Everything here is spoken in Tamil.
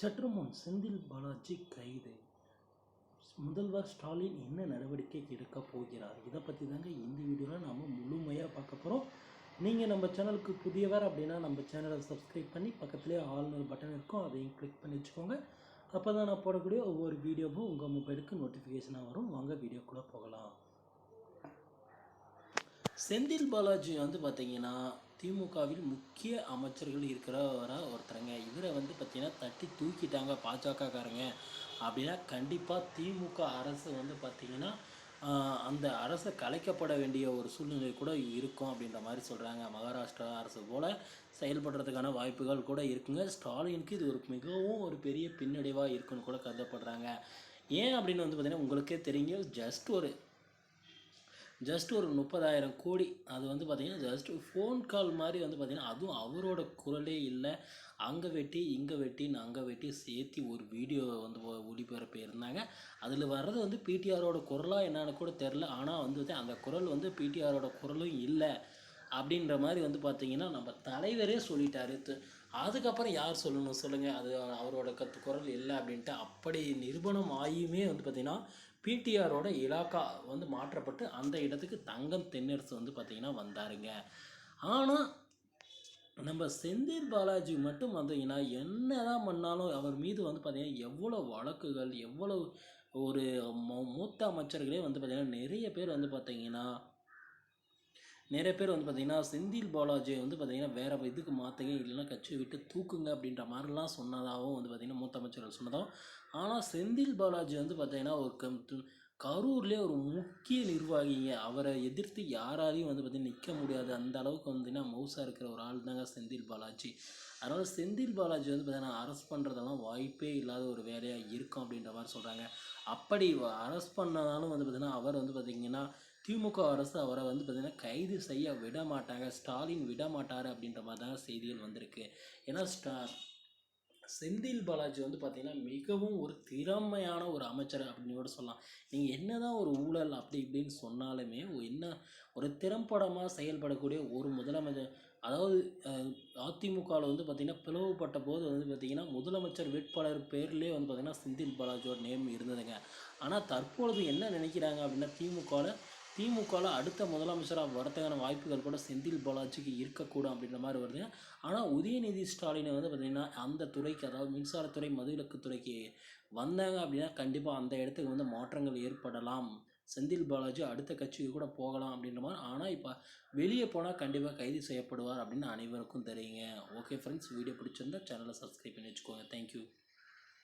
சற்று முன் செந்தில் பாலாஜி கைது. முதல்வர் ஸ்டாலின் என்ன நடவடிக்கை எடுக்க போகிறார்? இதை பற்றி தாங்க இந்த வீடியோவில் நாம் முழுமையாக பார்க்க போகிறோம் நீங்கள் நம்ம சேனலுக்கு புதியவர் அப்படின்னா நம்ம சேனலை சப்ஸ்கிரைப் பண்ணி பக்கத்துலேயே ஆல்னு பட்டன் இருக்கும். அதையும் கிளிக் பண்ணி வச்சுக்கோங்க. அப்போ தான் நான் போடக்கூடிய ஒவ்வொரு வீடியோவும் உங்கள் மொபைலுக்கு நோட்டிஃபிகேஷனாக வரும். வாங்க வீடியோக்குள்ளே போகலாம். செந்தில் பாலாஜி வந்து பார்த்தீங்கன்னா திமுகவில் முக்கிய அமைச்சர்கள் இருக்கிறவராக ஒருத்தருங்க. இவரை வந்து பார்த்திங்கன்னா தட்டி தூக்கிட்டாங்க பாஜகக்காரங்க. அப்படின்னா கண்டிப்பாக திமுக அரசு வந்து பார்த்திங்கன்னா அந்த அரசை கலைக்கப்பட வேண்டிய ஒரு சூழ்நிலை கூட இருக்கும் அப்படின்ற மாதிரி சொல்கிறாங்க மகாராஷ்டிரா அரசு போல் செயல்படுறதுக்கான வாய்ப்புகள் கூட இருக்குங்க. ஸ்டாலினுக்கு இது ஒரு மிகவும் ஒரு பெரிய பின்னடைவாக இருக்குன்னு கூட கருதப்படுறாங்க. ஏன் அப்படின்னு வந்து பார்த்திங்கன்னா உங்களுக்கே தெரியுங்க ஜஸ்ட் ஒரு ஜஸ்ட் ஒரு முப்பதாயிரம் கோடி அது வந்து பார்த்திங்கன்னா ஜஸ்ட் ஃபோன் கால் மாதிரி வந்து பார்த்திங்கன்னா அதுவும் அவரோட குரலே இல்லை. அங்கே வெட்டி இங்கே வெட்டின்னு அங்கே வெட்டி சேர்த்து ஒரு வீடியோ வந்து ஒளிபரப்பி இருந்தாங்க அதில் வர்றது வந்து பிடிஆரோட குரலாக என்னென்னு கூட தெரில ஆனால் வந்து அந்த குரல் வந்து பிடிஆரோட குரலும் இல்லை. அப்படின்ற மாதிரி வந்து பார்த்தீங்கன்னா நம்ம தலைவரே சொல்லிட்டாரு. அதுக்கப்புறம் யார் சொல்லணும் சொல்லுங்கள் அது அவரோட கத்து குரல் இல்லை அப்படின்ட்டு அப்படி நிரூபணம் ஆகியுமே வந்து பார்த்திங்கன்னா பிடிஆரோட இலாக்கா வந்து மாற்றப்பட்டு அந்த இடத்துக்கு தங்கம் தென்னரசு வந்து பார்த்திங்கன்னா வந்தாருங்க. ஆனால் நம்ம செந்தில் பாலாஜி மட்டும் வந்தீங்கன்னா என்ன தான் பண்ணாலும் அவர் மீது வந்து பார்த்திங்கன்னா எவ்வளோ வழக்குகள் எவ்வளோ ஒரு மூத்த அமைச்சர்களே வந்து பார்த்திங்கன்னா நிறைய பேர் வந்து பார்த்திங்கன்னா நிறைய பேர் வந்து பார்த்திங்கன்னா செந்தில் பாலாஜியை வந்து பார்த்திங்கன்னா வேறு இதுக்கு மாற்றுங்க இல்லைன்னா கட்சியை விட்டு தூக்குங்க அப்படின்ற மாதிரிலாம் சொன்னதாகவும் வந்து பார்த்திங்கன்னா மூத்த அமைச்சர்கள் சொன்னதாகவும் ஆனால் செந்தில் பாலாஜி வந்து பார்த்திங்கன்னா ஒரு கம் கரூர்லேயே ஒரு முக்கிய நிர்வாகிங்க. அவரை எதிர்த்து யாராலையும் வந்து பார்த்திங்கன்னா நிற்க முடியாது. அந்த அளவுக்கு வந்துன்னா மவுசாக இருக்கிற ஒரு ஆள் தாங்க செந்தில் பாலாஜி. அதனால் செந்தில் பாலாஜி வந்து பார்த்திங்கன்னா அரெஸ்ட் பண்ணுறதெல்லாம் வாய்ப்பே இல்லாத ஒரு வேலையாக இருக்கும் அப்படின்ற மாதிரி சொல்கிறாங்க அப்படி அரெஸ்ட் பண்ணதாலும் வந்து பார்த்திங்கன்னா அவர் வந்து பார்த்திங்கன்னா திமுக அரசு அவரை வந்து பார்த்திங்கன்னா கைது செய்ய விட மாட்டாங்க ஸ்டாலின் விட மாட்டார் அப்படின்ற மாதிரி தான் செய்திகள் வந்திருக்கு. ஏன்னா ஸ்டா செந்தில் பாலாஜி வந்து பார்த்திங்கன்னா மிகவும் ஒரு திறமையான ஒரு அமைச்சர் அப்படின்னு கூட சொல்லலாம். நீங்கள் என்ன தான் ஒரு ஊழல் அப்படி இப்படின்னு சொன்னாலுமே என்ன ஒரு திறம்படமாக செயல்படக்கூடிய ஒரு முதலமைச்சர் அதாவது அதிமுகவில் வந்து பார்த்திங்கன்னா பிளவுபட்ட போது வந்து பார்த்திங்கன்னா முதலமைச்சர் வேட்பாளர் பேர்லேயே வந்து பார்த்திங்கன்னா செந்தில் பாலாஜியோட நேம் இருந்ததுங்க. ஆனால் தற்பொழுது என்ன நினைக்கிறாங்க அப்படின்னா திமுகவில் திமுகவில் அடுத்த முதலமைச்சராக வரத்துக்கான வாய்ப்புகள் கூட செந்தில் பாலாஜிக்கு இருக்கக்கூடும் அப்படின்ற மாதிரி வருதுங்க ஆனால் உதயநிதி ஸ்டாலினை வந்து பார்த்திங்கன்னா அந்த துறைக்கு அதாவது மின்சாரத்துறை மதுவிலக்குத்துறைக்கு வந்தாங்க அப்படின்னா கண்டிப்பாக அந்த இடத்துக்கு வந்து மாற்றங்கள் ஏற்படலாம். செந்தில் பாலாஜி அடுத்த கட்சிக்கு கூட போகலாம் அப்படின்ற மாதிரி. ஆனால் இப்போ வெளியே போனால் கண்டிப்பாக கைது செய்யப்படுவார் அப்படின்னு அனைவருக்கும் தெரியுங்க. ஓகே ஃப்ரெண்ட்ஸ் வீடியோ பிடிச்சிருந்தா சேனலை சப்ஸ்கிரைப் பண்ணி வச்சுக்கோங்க. தேங்க்யூ